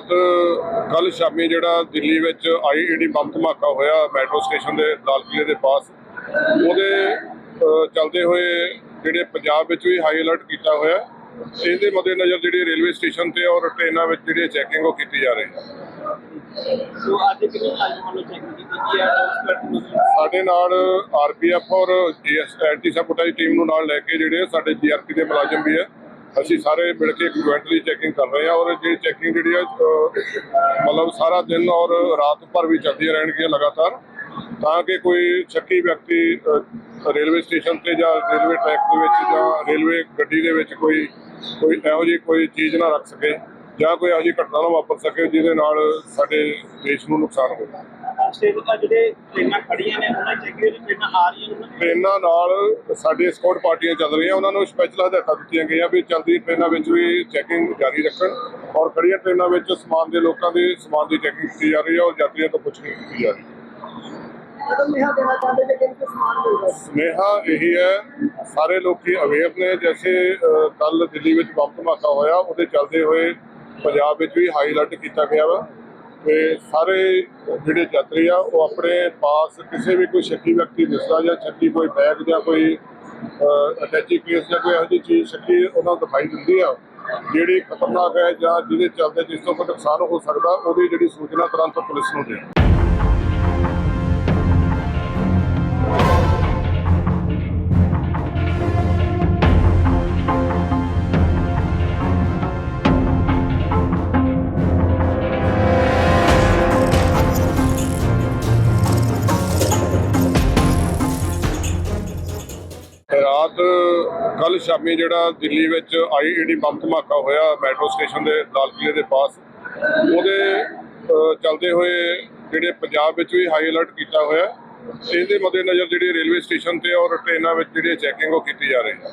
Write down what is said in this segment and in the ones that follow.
ਕੱਲ ਸ਼ਾਮੀ ਜਿਹੜਾ ਦਿੱਲੀ ਵਿੱਚ ਆਈਈਡੀ ਬੰਬ ਧਮਾਕਾ ਹੋਇਆ ਮੈਟਰੋ ਸਟੇਸ਼ਨ ਦੇ ਲਾਲ ਕਿਲੇ ਦੇ ਪਾਸ ਉਹਦੇ ਚੱਲਦੇ ਹੋਏ ਜਿਹੜੇ ਪੰਜਾਬ ਵਿੱਚ ਵੀ ਹਾਈ ਅਲਰਟ ਕੀਤਾ ਹੋਇਆ ਇਹਦੇ ਮੱਦੇਨਜ਼ਰ ਜਿਹੜੀ ਰੇਲਵੇ ਸਟੇਸ਼ਨ ਤੇ ਔਰ ਟ੍ਰੇਨਾਂ ਵਿੱਚ ਜਿਹੜੀ ਚੈਕਿੰਗ ਉਹ ਕੀਤੀ ਜਾ ਰਹੀ ਹੈ। ਸੋ ਅੱਜ ਕਿੰਨੇ ਟਾਈਮ ਵੱਲੋਂ ਚੈੱਕ ਕੀਤੀ ਹੈ? ਸਾਡੇ ਨਾਲ ਆਰਪੀਐਫ ਔਰ ਐਂਟੀ ਸੈਬੋਟੇਜ ਟੀਮ ਨੂੰ ਨਾਲ ਲੈ ਕੇ ਜਿਹੜੇ ਸਾਡੇ ਜੀਆਰਪੀ ਦੇ ਮੁਲਾਜ਼ਮ ਵੀ ਹੈ ਅਸੀਂ ਸਾਰੇ ਮਿਲ ਕੇ ਇਕਵੈਂਟਲੀ ਚੈਕਿੰਗ ਕਰ ਰਹੇ ਹਾਂ ਔਰ ਜਿਹੜੀ ਚੈਕਿੰਗ ਜਿਹੜੀ ਆ ਮਤਲਬ ਸਾਰਾ ਦਿਨ ਔਰ ਰਾਤ ਭਰ ਵੀ ਚੱਲਦੀਆਂ ਰਹਿਣਗੀਆਂ ਲਗਾਤਾਰ। ਤਾਂ ਕਿ ਕੋਈ ਸ਼ੱਕੀ ਵਿਅਕਤੀ ਰੇਲਵੇ ਸਟੇਸ਼ਨ ਤੇ ਜਾਂ ਰੇਲਵੇ ਟਰੈਕ ਦੇ ਵਿੱਚ ਜਾਂ ਰੇਲਵੇ ਗੱਡੀ ਦੇ ਵਿੱਚ ਕੋਈ ਕੋਈ ਇਹੋ ਜਿਹੀ ਕੋਈ ਚੀਜ਼ ਨਾ ਰੱਖ ਸਕੇ ਜਾਂ ਕੋਈ ਇਹੋ ਜਿਹੀ ਘਟਨਾ ਨਾ ਵਾਪਰ ਸਕੇ ਜਿਹਦੇ ਨਾਲ ਸਾਡੇ ਦੇਸ਼ ਨੂੰ ਨੁਕਸਾਨ ਹੋਵੇ ਸਟੇਟ ਦਾ ਜਿਹੜੇ ਟ੍ਰੇਨਾਂ ਖੜੀਆਂ ਨੇ ਉਹਨਾਂ ਚੈੱਕ ਕੀਤੀ ਟ੍ਰੇਨਾਂ ਆ ਰਹੀਆਂ ਨੇ ਉਹਨਾਂ ਦੀ? ਟ੍ਰੇਨਾਂ ਨਾਲ ਸਾਡੇ ਸਕਾਊਟ ਪਾਰਟੀਆਂ ਚੱਲ ਰਹੀਆਂ ਉਹਨਾਂ ਨੂੰ ਸਪੈਸ਼ਲ ਹਦਾਇਤਾਂ ਦਿੱਤੀਆਂ ਗਈਆਂ ਵੀ ਚਲਦੀ ਟ੍ਰੇਨਾਂ ਵਿੱਚ ਵੀ ਚੈਕਿੰਗ ਜਾਰੀ ਰੱਖਣ ਔਰ ਖੜੀਆਂ ਟ੍ਰੇਨਾਂ ਵਿੱਚ ਸਮਾਨ ਦੇ ਲੋਕਾਂ ਦੇ ਸਮਾਨ ਦੀ ਚੈਕਿੰਗ ਕੀਤੀ ਜਾ ਰਹੀ ਹੈ ਔਰ ਯਾਤਰੀਆਂ ਤੋਂ ਪੁੱਛਗਿੱਛ ਕੀਤੀ ਜਾ ਰਹੀ ਹੈ। ਸੁਨੇਹਾ ਇਹੀ ਹੈ ਸਾਰੇ ਲੋਕੀ ਅਵੇਅਰ ਨੇ ਜੈਸੇ ਕੱਲ ਦਿੱਲੀ ਵਿੱਚ ਬੰਬ ਧਮਾਕਾ ਹੋਇਆ ਉਹਦੇ ਚੱਲਦੇ ਹੋਏ ਪੰਜਾਬ ਵਿੱਚ ਵੀ ਹਾਈ ਅਲਰਟ ਕੀਤਾ ਗਿਆ ਵਾ। ਤੇ ਸਾਰੇ ਜਿਹੜੇ ਯਾਤਰੀ ਆ, ਉਹ ਆਪਣੇ ਪਾਸ ਕਿਸੇ ਵੀ ਕੋਈ ਸ਼ੱਕੀ ਵਿਅਕਤੀ ਦਿਸਦਾ ਜਾਂ ਸ਼ੱਕੀ ਕੋਈ ਬੈਗ ਜਾਂ ਕੋਈ ਅਟੈਚੀ ਕੇਸ ਜਾਂ ਕੋਈ ਇਹੋ ਜਿਹੀ ਚੀਜ਼ ਸ਼ੱਕੀ ਉਹਨਾਂ ਨੂੰ ਦਿਖਾਈ ਦਿੰਦੀ ਆ। ਜਿਹੜੀ ਖਤਰਨਾਕ ਹੈ ਜਾਂ ਜਿਹਦੇ ਚੱਲਦੇ ਜਿਸ ਤੋਂ ਕੋਈ ਨੁਕਸਾਨ ਹੋ ਸਕਦਾ, ਉਹਦੀ ਜਿਹੜੀ ਸੂਚਨਾ ਤੁਰੰਤ ਪੁਲਿਸ ਨੂੰ ਦੇ ਕੱਲ ਸ਼ਾਮੀ ਜਿਹੜਾ ਦਿੱਲੀ ਵਿੱਚ ਆਈਈਡੀ ਬੰਬ ਧਮਾਕਾ ਹੋਇਆ ਮੈਟਰੋ ਸਟੇਸ਼ਨ ਦੇ ਲਾਲ ਕਿਲੇ ਦੇ ਪਾਸ ਉਹਦੇ ਚੱਲਦੇ ਹੋਏ ਜਿਹੜੇ ਪੰਜਾਬ ਵਿੱਚ ਵੀ ਹਾਈ ਅਲਰਟ ਕੀਤਾ ਹੋਇਆ ਇਹਦੇ ਮੱਦੇਨਜ਼ਰ ਜਿਹੜੀ ਰੇਲਵੇ ਸਟੇਸ਼ਨ ਤੇ ਔਰ ਟ੍ਰੇਨਾਂ ਵਿੱਚ ਜਿਹੜੀ ਚੈਕਿੰਗ ਉਹ ਕੀਤੀ ਜਾ ਰਹੀ ਹੈ।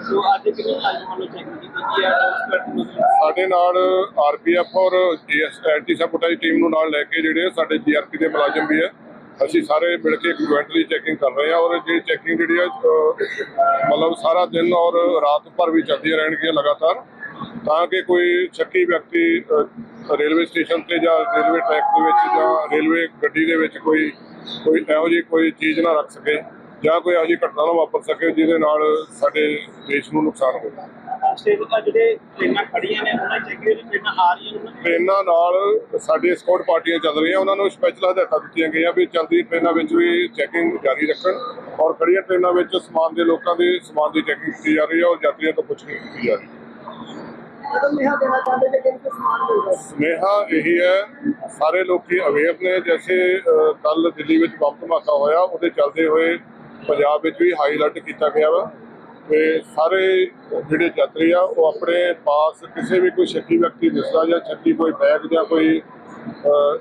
ਸੋ ਅੱਜ ਕਿੰਨੇ ਟਾਈਮ ਵੱਲੋਂ ਚੈੱਕ ਕੀਤੀ ਹੈ? ਸਾਡੇ ਨਾਲ ਆਰਪੀਐਫ ਔਰ ਜੀਐਸ ਐਂਟੀ ਸੈਬੋਟੇਜ ਟੀਮ ਨੂੰ ਨਾਲ ਲੈ ਕੇ ਜਿਹੜੇ ਸਾਡੇ ਜੀਆਰਪੀ ਦੇ ਮੁਲਾਜ਼ਮ ਵੀ ਹੈ ਅਸੀਂ ਸਾਰੇ ਮਿਲ ਕੇ ਇਕਵੈਂਟਲੀ ਚੈਕਿੰਗ ਕਰ ਰਹੇ ਹਾਂ ਔਰ ਜਿਹੜੀ ਚੈਕਿੰਗ ਜਿਹੜੀ ਹੈ ਮਤਲਬ ਸਾਰਾ ਦਿਨ ਔਰ ਰਾਤ ਭਰ ਵੀ ਚੱਲਦੀਆਂ ਰਹਿਣਗੀਆਂ ਲਗਾਤਾਰ। ਤਾਂ ਕਿ ਕੋਈ ਸ਼ੱਕੀ ਵਿਅਕਤੀ ਰੇਲਵੇ ਸਟੇਸ਼ਨ ਤੇ ਜਾਂ ਰੇਲਵੇ ਟਰੈਕ ਦੇ ਵਿੱਚ ਜਾਂ ਰੇਲਵੇ ਗੱਡੀ ਦੇ ਵਿੱਚ ਕੋਈ ਕੋਈ ਇਹੋ ਜਿਹੀ ਕੋਈ ਚੀਜ਼ ਨਾ ਰੱਖ ਸਕੇ ਜਾਂ ਕੋਈ ਇਹੋ ਜਿਹੀ ਘਟਨਾ ਨਾ ਵਾਪਰ ਸਕੇ ਜਿਹਦੇ ਨਾਲ ਸਾਡੇ ਦੇਸ਼ ਨੂੰ ਨੁਕਸਾਨ ਹੋਵੇ। ਸਟੇਟ ਦਾ ਜਿਹੜੇ ਟ੍ਰੇਨਾਂ ਖੜੀਆਂ ਨੇ ਉਹਨਾਂ ਚੈੱਕ ਕੀਤੀ ਟ੍ਰੇਨਾਂ ਆ ਰਹੀਆਂ ਨੇ ਉਹਨਾਂ ਦੀ ਟ੍ਰੇਨਾਂ ਨਾਲ ਸਾਡੇ ਸਕਾਊਟ ਪਾਰਟੀਆਂ ਚੱਲ ਰਹੀਆਂ ਉਹਨਾਂ ਨੂੰ ਸਪੈਸ਼ਲ ਹਦਾਇਤਾਂ ਦਿੱਤੀਆਂ ਗਈਆਂ ਵੀ ਚਲਦੀ ਟ੍ਰੇਨਾਂ ਵਿੱਚ ਵੀ ਚੈਕਿੰਗ ਜਾਰੀ ਰੱਖਣ ਔਰ ਖੜੀਆਂ ਟ੍ਰੇਨਾਂ ਵਿੱਚ ਸਮਾਨ ਦੇ ਲੋਕਾਂ ਦੇ ਸਮਾਨ ਦੀ ਚੈਕਿੰਗ ਕੀਤੀ ਜਾ ਰਹੀ ਹੈ ਔਰ ਯਾਤਰੀਆਂ ਤੋਂ ਪੁੱਛਗਿੱਛ ਕੀਤੀ ਜਾ ਰਹੀ ਹੈ। ਮਤਲਬ ਨਿਹਾ ਦੇਣਾ ਚਾਹੁੰਦੇ ਨੇ ਕਿ ਇਹਨਾਂ ਸਮਾਨ ਮਿਲਦਾ ਸੁਨੇਹਾ ਇਹੀ ਹੈ ਸਾਰੇ ਲੋਕੀ ਅਵੇਅਰ ਨੇ ਜੈਸੇ ਕੱਲ ਦਿੱਲੀ ਵਿੱਚ ਬੰਬ ਧਮਾਕਾ ਹੋਇਆ ਉਹਦੇ ਚੱਲਦੇ ਹੋਏ ਪੰਜਾਬ ਵਿੱਚ ਵੀ ਹਾਈ ਅਲਰਟ ਕੀਤਾ ਗਿਆ ਵਾ। ਤੇ ਸਾਰੇ ਜਿਹੜੇ ਯਾਤਰੀ ਆ, ਉਹ ਆਪਣੇ ਪਾਸ ਕਿਸੇ ਵੀ ਕੋਈ ਸ਼ੱਕੀ ਵਿਅਕਤੀ ਦਿਸਦਾ ਜਾਂ ਸ਼ੱਕੀ ਕੋਈ ਬੈਗ ਜਾਂ ਕੋਈ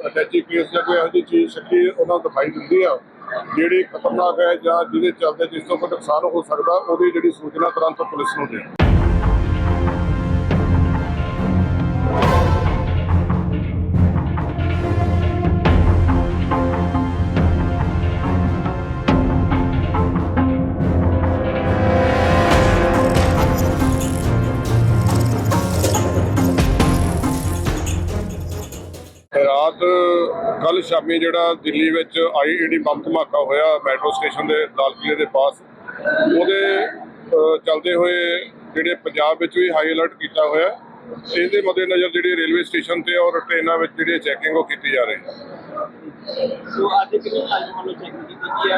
ਅਟੈਚੀ ਕੇਸ ਜਾਂ ਕੋਈ ਇਹੋ ਜਿਹੀ ਚੀਜ਼ ਸ਼ੱਕੀ ਉਹਨਾਂ ਨੂੰ ਦਿਖਾਈ ਦਿੰਦੀ ਆ, ਜਿਹੜੀ ਖਤਰਨਾਕ ਹੈ ਜਾਂ ਜਿਹਦੇ ਚੱਲਦੇ ਜਿਸ ਤੋਂ ਕੋਈ ਨੁਕਸਾਨ ਹੋ ਸਕਦਾ, ਉਹਦੀ ਜਿਹੜੀ ਸੂਚਨਾ ਤੁਰੰਤ ਪੁਲਿਸ ਨੂੰ ਦੇ ਕੱਲ ਸ਼ਾਮੀ ਜਿਹੜਾ ਦਿੱਲੀ ਵਿੱਚ ਆਈਈਡੀ ਬੰਬ ਧਮਾਕਾ ਹੋਇਆ ਮੈਟਰੋ ਸਟੇਸ਼ਨ ਦੇ ਲਾਲ ਕਿਲੇ ਦੇ ਪਾਸ ਉਹਦੇ ਚੱਲਦੇ ਹੋਏ ਜਿਹੜੇ ਪੰਜਾਬ ਵਿੱਚ ਵੀ ਹਾਈ ਅਲਰਟ ਕੀਤਾ ਹੋਇਆ ਇਹਦੇ ਮੱਦੇਨਜ਼ਰ ਜਿਹੜੀ ਰੇਲਵੇ ਸਟੇਸ਼ਨ ਤੇ ਔਰ ਟ੍ਰੇਨਾਂ ਵਿੱਚ ਜਿਹੜੀ ਚੈਕਿੰਗ ਉਹ ਕੀਤੀ ਜਾ ਰਹੀ ਹੈ। ਸੋ ਅੱਜ ਟਾਈਮ ਵੱਲੋਂ ਚੈੱਕ ਕੀਤੀ ਗਈ ਹੈ?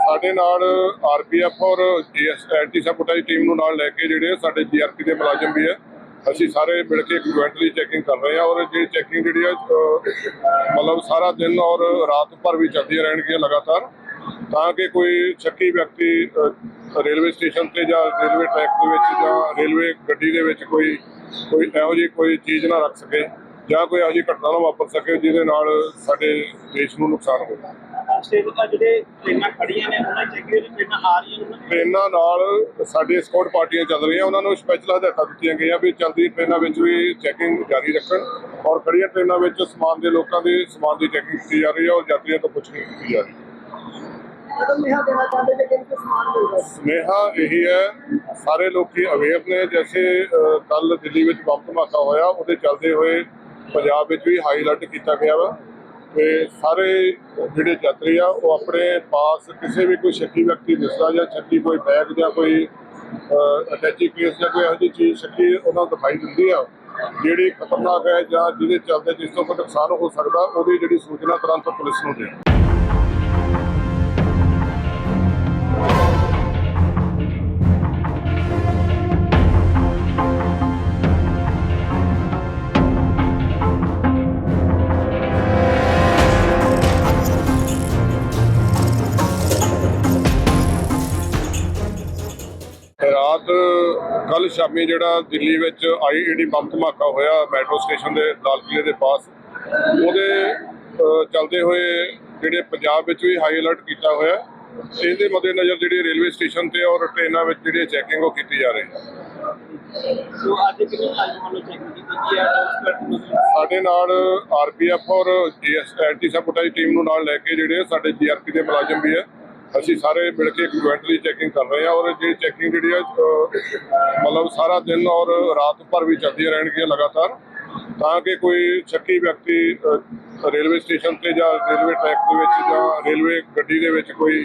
ਸਾਡੇ ਨਾਲ ਆਰਪੀਐਫ ਔਰ ਜੀਐਸ ਐਂਟੀ ਟੀਮ ਨੂੰ ਨਾਲ ਲੈ ਕੇ ਜਿਹੜੇ ਸਾਡੇ ਜੀਆਰਪੀ ਦੇ ਮੁਲਾਜ਼ਮ ਵੀ ਹੈ ਅਸੀਂ ਸਾਰੇ ਮਿਲ ਕੇ ਇਕਵੈਂਟਲੀ ਚੈਕਿੰਗ ਕਰ ਰਹੇ ਹਾਂ ਔਰ ਜਿਹੜੀ ਚੈਕਿੰਗ ਜਿਹੜੀ ਹੈ ਮਤਲਬ ਸਾਰਾ ਦਿਨ ਔਰ ਰਾਤ ਭਰ ਵੀ ਚੱਲਦੀਆਂ ਰਹਿਣਗੀਆਂ ਲਗਾਤਾਰ। ਤਾਂ ਕਿ ਕੋਈ ਸ਼ੱਕੀ ਵਿਅਕਤੀ ਰੇਲਵੇ ਸਟੇਸ਼ਨ ਤੇ ਜਾਂ ਰੇਲਵੇ ਟਰੈਕ ਦੇ ਵਿੱਚ ਜਾਂ ਰੇਲਵੇ ਗੱਡੀ ਦੇ ਵਿੱਚ ਕੋਈ ਕੋਈ ਇਹੋ ਜਿਹੀ ਕੋਈ ਚੀਜ਼ ਨਾ ਰੱਖ ਸਕੇ ਜਾਂ ਕੋਈ ਇਹੋ ਜਿਹੀ ਘਟਨਾ ਨਾ ਵਾਪਰ ਸਕੇ ਜਿਹਦੇ ਨਾਲ ਸਾਡੇ ਦੇਸ਼ ਨੂੰ ਨੁਕਸਾਨ ਹੋਵੇ। ਸਟੇਟ ਦਾ ਜਿਹੜੇ ਟ੍ਰੇਨਾਂ ਖੜੀਆਂ ਨੇ ਉਹਨਾਂ ਚੈੱਕ ਕੀਤੀ ਟ੍ਰੇਨਾਂ ਆ ਰਹੀਆਂ ਨੇ? ਉਹਨਾਂ ਦੀ ਟ੍ਰੇਨਾਂ ਨਾਲ ਸਾਡੇ ਸਕਾਊਟ ਪਾਰਟੀਆਂ ਚੱਲ ਰਹੀਆਂ ਉਹਨਾਂ ਨੂੰ ਸਪੈਸ਼ਲ ਹਦਾਇਤਾਂ ਦਿੱਤੀਆਂ ਗਈਆਂ ਵੀ ਚਲਦੀ ਟ੍ਰੇਨਾਂ ਵਿੱਚ ਵੀ ਚੈਕਿੰਗ ਜਾਰੀ ਰੱਖਣ ਔਰ ਖੜੀਆਂ ਟ੍ਰੇਨਾਂ ਵਿੱਚ ਸਮਾਨ ਦੇ ਲੋਕਾਂ ਦੇ ਸਮਾਨ ਦੀ ਚੈਕਿੰਗ ਕੀਤੀ ਜਾ ਰਹੀ ਹੈ ਔਰ ਯਾਤਰੀਆਂ ਤੋਂ ਪੁੱਛਗਿੱਛ ਕੀਤੀ ਜਾ ਰਹੀ ਹੈ। ਸੁਨੇਹਾ ਇਹੀ ਹੈ ਸਾਰੇ ਲੋਕੀ ਅਵੇਅਰ ਨੇ ਜੈਸੇ ਕੱਲ ਦਿੱਲੀ ਵਿੱਚ ਬੰਬ ਧਮਾਕਾ ਹੋਇਆ ਉਹਦੇ ਚੱਲਦੇ ਹੋਏ ਪੰਜਾਬ ਵਿੱਚ ਵੀ ਹਾਈ ਅਲਰਟ ਕੀਤਾ ਗਿਆ ਵਾ। ਤੇ ਸਾਰੇ ਜਿਹੜੇ ਯਾਤਰੀ ਆ, ਉਹ ਆਪਣੇ ਪਾਸ ਕਿਸੇ ਵੀ ਕੋਈ ਸ਼ੱਕੀ ਵਿਅਕਤੀ ਦਿਸਦਾ ਜਾਂ ਸ਼ੱਕੀ ਕੋਈ ਬੈਗ ਜਾਂ ਕੋਈ ਅਟੈਚੀ ਕੇਸ ਜਾਂ ਕੋਈ ਇਹੋ ਜਿਹੀ ਚੀਜ਼ ਸ਼ੱਕੀ ਉਹਨਾਂ ਨੂੰ ਦਿਖਾਈ ਦਿੰਦੀ ਆ, ਜਿਹੜੀ ਖਤਰਨਾਕ ਹੈ ਜਾਂ ਜਿਹਦੇ ਚੱਲਦੇ ਜਿਸ ਤੋਂ ਕੋਈ ਨੁਕਸਾਨ ਹੋ ਸਕਦਾ, ਉਹਦੀ ਜਿਹੜੀ ਸੂਚਨਾ ਤੁਰੰਤ ਪੁਲਿਸ ਨੂੰ ਦੇ ਸ਼ਾਮੀ ਜਿਹੜਾ ਦਿੱਲੀ ਵਿੱਚ ਆਈਈਡੀ ਬੰਬ ਧਮਾਕਾ ਹੋਇਆ ਮੈਟਰੋ ਸਟੇਸ਼ਨ ਦੇ ਲਾਲ ਕਿਲੇ ਦੇ ਪਾਸ ਉਹਦੇ ਚੱਲਦੇ ਹੋਏ ਜਿਹੜੇ ਪੰਜਾਬ ਵਿੱਚ ਵੀ ਹਾਈ ਅਲਰਟ ਕੀਤਾ ਹੋਇਆ ਇਹਦੇ ਮੱਦੇਨਜ਼ਰ ਜਿਹੜੀ ਰੇਲਵੇ ਸਟੇਸ਼ਨ ਤੇ ਔਰ ਟ੍ਰੇਨਾਂ ਵਿੱਚ ਜਿਹੜੀ ਚੈਕਿੰਗ ਉਹ ਕੀਤੀ ਜਾ ਰਹੀ ਹੈ। ਸੋ ਅੱਜ ਮੁਲਾਜ਼ਮਾਂ ਵੱਲੋਂ ਚੈਕਿੰਗ ਕੀਤੀ ਹੈ? ਸਾਡੇ ਨਾਲ ਆਰਪੀਐਫ ਔਰ ਜੀਐਸ ਐਂਟੀ ਸੈਬੋਟੇਜ ਟੀਮ ਨੂੰ ਨਾਲ ਲੈ ਕੇ ਜਿਹੜੇ ਸਾਡੇ ਜੀਆਰਪੀ ਦੇ ਮੁਲਾਜ਼ਮ ਵੀ ਹੈ ਅਸੀਂ ਸਾਰੇ ਮਿਲ ਕੇ ਇੱਕ ਜੁਆਇੰਟਲੀ ਚੈਕਿੰਗ ਕਰ ਰਹੇ ਹਾਂ ਔਰ ਇਹ ਚੈਕਿੰਗ ਜਿਹੜੀ ਹੈ ਮਤਲਬ ਸਾਰਾ ਦਿਨ ਔਰ ਰਾਤ ਭਰ ਵੀ ਚੱਲਦੀਆਂ ਰਹਿਣਗੀਆਂ ਲਗਾਤਾਰ, ਤਾਂ ਕਿ ਕੋਈ ਸ਼ੱਕੀ ਵਿਅਕਤੀ ਰੇਲਵੇ ਸਟੇਸ਼ਨ ਤੇ ਜਾਂ ਰੇਲਵੇ ਟਰੈਕ ਦੇ ਵਿੱਚ ਜਾਂ ਰੇਲਵੇ ਗੱਡੀ ਦੇ ਵਿੱਚ ਕੋਈ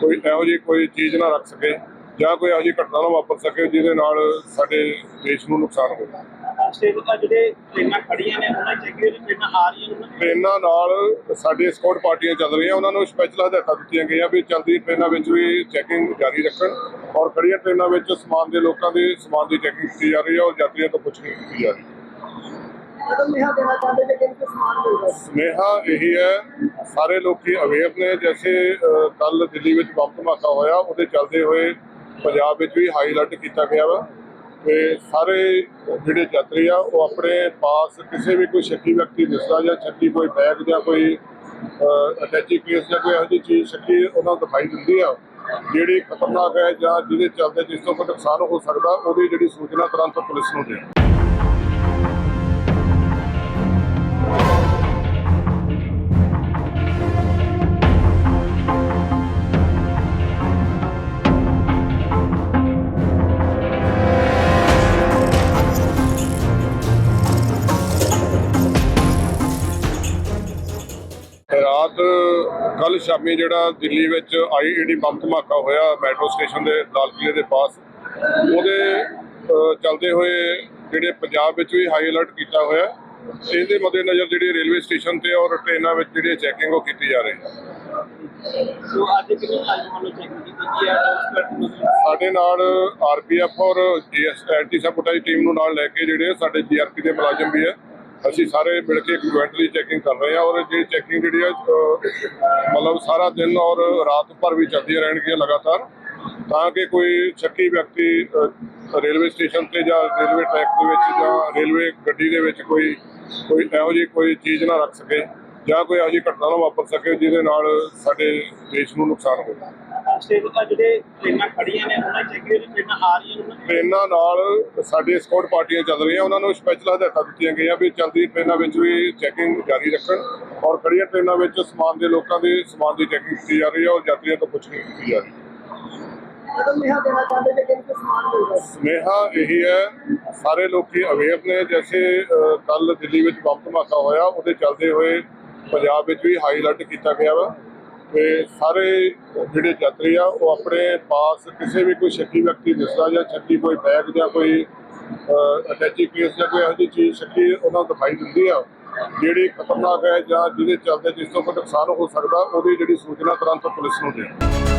ਕੋਈ ਇਹੋ ਜਿਹੀ ਕੋਈ ਚੀਜ਼ ਨਾ ਰੱਖ ਸਕੇ ਜਾਂ ਕੋਈ ਇਹੋ ਜਿਹੀ ਘਟਨਾ ਨਾ ਵਾਪਰ ਸਕੇ ਜਿਹਦੇ ਨਾਲ ਸਾਡੇ ਦੇਸ਼ ਨੂੰ ਨੁਕਸਾਨ ਹੋਵੇ। ਸਟੇਜ ਦਾ ਜਿਹੜੇ ਟ੍ਰੇਨਾਂ ਖੜੀਆਂ ਨੇ ਉਹਨਾਂ ਦੀ ਚੈਕਿੰਗ ਜਿਹੜੀ ਟ੍ਰੇਨਾਂ ਆ ਰਹੀਆਂ ਨੇ ਉਹਨਾਂ ਦੀ? ਟ੍ਰੇਨਾਂ ਨਾਲ ਸਾਡੇ ਸਕਾਊਟ ਪਾਰਟੀਆਂ ਚੱਲ ਰਹੀਆਂ। ਉਹਨਾਂ ਨੂੰ ਸਪੈਸ਼ਲ ਹਦਾਇਤਾਂ ਦਿੱਤੀਆਂ ਗਈਆਂ ਵੀ ਚਲਦੀ ਟ੍ਰੇਨਾਂ ਵਿੱਚ ਵੀ ਚੈਕਿੰਗ ਜਾਰੀ ਰੱਖਣ ਔਰ ਖੜੀਆਂ ਟ੍ਰੇਨਾਂ ਵਿੱਚ ਸਮਾਨ ਦੇ ਲੋਕਾਂ ਦੇ ਸਮਾਨ ਦੀ ਚੈਕਿੰਗ ਕੀਤੀ ਜਾ ਰਹੀ ਹੈ ਔਰ ਯਾਤਰੀਆਂ ਤੋਂ ਪੁੱਛਗਿੱਛ ਕੀਤੀ ਜਾ ਰਹੀ ਹੈ। ਮਤਲਬ ਨਿਹਾ ਦੇਣਾ ਚਾਹੁੰਦੇ ਜੇ ਕਿੰਨੇ ਸਮਾਨ ਮਿਲਦਾ ਸੁਨੇਹਾ ਇਹੀ ਹੈ ਸਾਰੇ ਲੋਕੀ ਅਵੇਅਰ ਨੇ। ਜੈਸੇ ਕੱਲ ਦਿੱਲੀ ਵਿੱਚ ਬੰਬ ਧਮਾਕਾ ਹੋਇਆ ਉਹਦੇ ਚੱਲਦੇ ਹੋਏ ਪੰਜਾਬ ਵਿੱਚ ਵੀ ਹਾਈ ਅਲਰਟ ਕੀਤਾ ਗਿਆ ਵਾ। ਤੇ ਸਾਰੇ ਜਿਹੜੇ ਯਾਤਰੀ ਆ, ਉਹ ਆਪਣੇ ਪਾਸ ਕਿਸੇ ਵੀ ਕੋਈ ਸ਼ੱਕੀ ਵਿਅਕਤੀ ਦਿਸਦਾ ਜਾਂ ਸ਼ੱਕੀ ਕੋਈ ਬੈਗ ਜਾਂ ਕੋਈ ਅਟੈਚੀ ਕੇਸ ਜਾਂ ਕੋਈ ਇਹੋ ਜਿਹੀ ਚੀਜ਼ ਸ਼ੱਕੀ ਉਹਨਾਂ ਨੂੰ ਦਿਖਾਈ ਦਿੰਦੀ ਆ, ਜਿਹੜੀ ਖਤਰਨਾਕ ਹੈ ਜਾਂ ਜਿਹਦੇ ਚੱਲਦੇ ਜਿਸ ਤੋਂ ਕੋਈ ਨੁਕਸਾਨ ਹੋ ਸਕਦਾ, ਉਹਦੀ ਜਿਹੜੀ ਸੂਚਨਾ ਤੁਰੰਤ ਪੁਲਿਸ ਨੂੰ ਦੇ ਰਾਤ ਕੱਲ ਸ਼ਾਮੀ ਜਿਹੜਾ ਦਿੱਲੀ ਵਿੱਚ ਆਈਈਡੀ ਬੰਬ ਧਮਾਕਾ ਹੋਇਆ ਮੈਟਰੋ ਸਟੇਸ਼ਨ ਦੇ ਲਾਲ ਕਿਲੇ ਦੇ ਪਾਸ ਉਹਦੇ ਚੱਲਦੇ ਹੋਏ ਜਿਹੜੇ ਪੰਜਾਬ ਵਿੱਚ ਵੀ ਹਾਈ ਅਲਰਟ ਕੀਤਾ ਹੋਇਆ ਇਹਦੇ ਮੱਦੇਨਜ਼ਰ ਜਿਹੜੀ ਰੇਲਵੇ ਸਟੇਸ਼ਨ ਤੇ ਔਰ ਟ੍ਰੇਨਾਂ ਵਿੱਚ ਜਿਹੜੀ ਚੈਕਿੰਗ ਉਹ ਕੀਤੀ ਜਾ ਰਹੀ ਹੈ। ਸੋ ਅੱਜ ਮੁਲਾਜ਼ਮਾਂ ਵੱਲੋਂ ਚੈਕਿੰਗ ਕੀਤੀ ਹੈ? ਸਾਡੇ ਨਾਲ ਆਰਪੀਐਫ ਔਰ ਜੀਐਸ ਐਂਟੀ ਸੈਬੋਟੇਜ ਟੀਮ ਨੂੰ ਨਾਲ ਲੈ ਕੇ ਜਿਹੜੇ ਸਾਡੇ ਜੀਆਰਪੀ ਦੇ ਮੁਲਾਜ਼ਮ ਵੀ ਹੈ ਅਸੀਂ ਸਾਰੇ ਮਿਲ ਕੇ ਇੱਕ ਜੁਆਇੰਟਲੀ ਚੈਕਿੰਗ ਕਰ ਰਹੇ ਹਾਂ ਔਰ ਇਹ ਚੈਕਿੰਗ ਜਿਹੜੀ ਹੈ ਮਤਲਬ ਸਾਰਾ ਦਿਨ ਔਰ ਰਾਤ ਭਰ ਵੀ ਚੱਲਦੀਆਂ ਰਹਿਣਗੀਆਂ ਲਗਾਤਾਰ। ਤਾਂ ਕਿ ਕੋਈ ਸ਼ੱਕੀ ਵਿਅਕਤੀ ਰੇਲਵੇ ਸਟੇਸ਼ਨ ਤੇ ਜਾਂ ਰੇਲਵੇ ਟਰੈਕ ਦੇ ਵਿੱਚ ਜਾਂ ਰੇਲਵੇ ਗੱਡੀ ਦੇ ਵਿੱਚ ਕੋਈ ਕੋਈ ਇਹੋ ਜਿਹੀ ਕੋਈ ਚੀਜ਼ ਨਾ ਰੱਖ ਸਕੇ ਜਾਂ ਕੋਈ ਇਹੋ ਜਿਹੀ ਘਟਨਾ ਨਾ ਵਾਪਰ ਸਕੇ ਜਿਹਦੇ ਨਾਲ ਸਾਡੇ ਦੇਸ਼ ਨੂੰ ਨੁਕਸਾਨ ਹੋਵੇ। ਸਟੇਜ ਦਾ ਜਿਹੜੇ ਟ੍ਰੇਨਾਂ ਖੜੀਆਂ ਨੇ ਉਹਨਾਂ ਦੀ ਚੈਕਿੰਗ ਜਿਹੜੀ ਟ੍ਰੇਨਾਂ ਆ ਰਹੀਆਂ ਨੇ ਉਹਨਾਂ ਦੀ? ਟ੍ਰੇਨਾਂ ਨਾਲ ਸਾਡੇ ਸਕਾਊਟ ਪਾਰਟੀਆਂ ਚੱਲ ਰਹੀਆਂ। ਉਹਨਾਂ ਨੂੰ ਸਪੈਸ਼ਲ ਹਦਾਇਤਾਂ ਦਿੱਤੀਆਂ ਗਈਆਂ ਵੀ ਚਲਦੀ ਟ੍ਰੇਨਾਂ ਵਿੱਚ ਵੀ ਚੈਕਿੰਗ ਜਾਰੀ ਰੱਖਣ ਔਰ ਖੜੀਆਂ ਟ੍ਰੇਨਾਂ ਵਿੱਚ ਸਮਾਨ ਦੇ ਲੋਕਾਂ ਦੇ ਸਮਾਨ ਦੀ ਚੈਕਿੰਗ ਕੀਤੀ ਜਾ ਰਹੀ ਹੈ ਔਰ ਯਾਤਰੀਆਂ ਤੋਂ ਪੁੱਛਗਿੱਛ ਕੀਤੀ ਜਾ ਰਹੀ ਹੈ। ਸੁਨੇਹਾ ਇਹੀ ਹੈ ਸਾਰੇ ਲੋਕੀ ਅਵੇਅਰ ਨੇ ਜੈਸੇ ਕੱਲ ਦਿੱਲੀ ਵਿੱਚ ਬੰਬ ਧਮਾਕਾ ਹੋਇਆ ਉਹਦੇ ਚੱਲਦੇ ਹੋਏ ਪੰਜਾਬ ਵਿੱਚ ਵੀ ਹਾਈ ਅਲਰਟ ਕੀਤਾ ਗਿਆ ਵਾ। ਤੇ ਸਾਰੇ ਜਿਹੜੇ ਯਾਤਰੀ ਆ, ਉਹ ਆਪਣੇ ਪਾਸ ਕਿਸੇ ਵੀ ਕੋਈ ਸ਼ੱਕੀ ਵਿਅਕਤੀ ਦਿਸਦਾ ਜਾਂ ਸ਼ੱਕੀ ਕੋਈ ਬੈਗ ਜਾਂ ਕੋਈ ਅਟੈਚੀ ਕੇਸ ਜਾਂ ਕੋਈ ਇਹੋ ਜਿਹੀ ਚੀਜ਼ ਸ਼ੱਕੀ ਉਹਨਾਂ ਨੂੰ ਦਿਖਾਈ ਦਿੰਦੀ ਆ, ਜਿਹੜੀ ਖਤਰਨਾਕ ਹੈ ਜਾਂ ਜਿਹਦੇ ਚੱਲਦੇ ਜਿਸ ਤੋਂ ਕੋਈ ਨੁਕਸਾਨ ਹੋ ਸਕਦਾ, ਉਹਦੀ ਜਿਹੜੀ ਸੂਚਨਾ ਤੁਰੰਤ ਪੁਲਿਸ ਨੂੰ ਦੇ